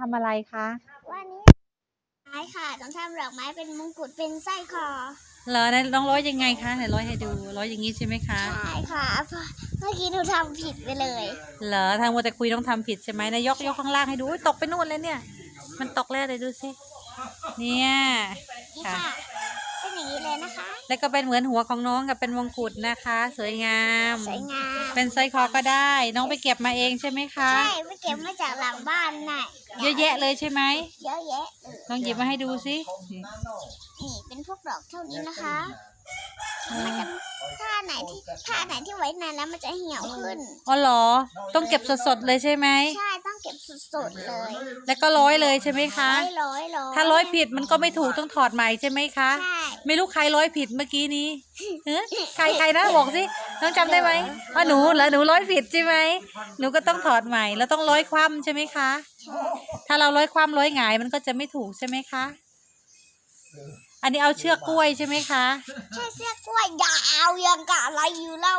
ทำอะไรคะ วันนี้ไม้ค่ะต้องทำดอกไม้เป็นมงกุฎเป็นสร้อยคอเหรอไหนน้องร้อยยังไงคะไหนร้อยให้ดูร้อยอย่างนี้ใช่ไหมคะ ใช่ค่ะเพราะเมื่อกี้หนูทำผิดไปเลย เหรอทางมัวแต่คุยต้องทำผิดใช่ไหมนายยกยกข้างล่างให้ดูอุ๊ยตกไปนู่นเลยเนี่ย มันตกแล้วเลยดูสิเนี่ยนี่ค่ะค่ะ เป็นอย่างนี้เลยนะคะ แล้วก็เป็นเหมือนหัวของน้องกับเป็นมงกุฎนะคะ สวยงาม สวยงาม เป็นสร้อยคอก็ได้ น้องไปเก็บมาเองใช่ไหมคะ ใช่ไปเก็บมาจากหลังบ้านน่ะเยอะแยะเลยใช่ไหมเยอะแยะเลยลองหยิบมาให้ดูสิ นี่เป็นพวกดอกเท่านี้นะคะมันจะถ้าไหนที่ถ้าไหนที่ไว้นานแล้วมันจะเหี่ยวขึ้น อ๋อเหรอ ต้องเก็บสดๆเลยใช่ไหมใช่ต้อง เก็บสดๆเลยแล้วก็ร้อยเลยใช่ไหมคะร้อยร้อยร้อยถ้าร้อยผิดมันก็ไม่ถูกต้องถอดใหม่ใช่ไหมคะ ใช่ไม่รู้ใครร้อยผิดเมื่อกี้นี้เฮ้ยใครใครนะบอกสิน้องจำได้ไหมว่าหนูเหรอหนูร้อยผิดใช่ไหมหนูก็ต้องถอดใหม่แล้วต้องร้อยคว่ำใช่ไหมคะ ถ้าเราร้อยคว่ำร้อยหงายมันก็จะไม่ถูกใช่ไหมคะ อันนี้เอาเชือกกล้วยใช่ไหมคะใช่เสื้อกล้วยยาวยังกะอะไรอยู่เล่า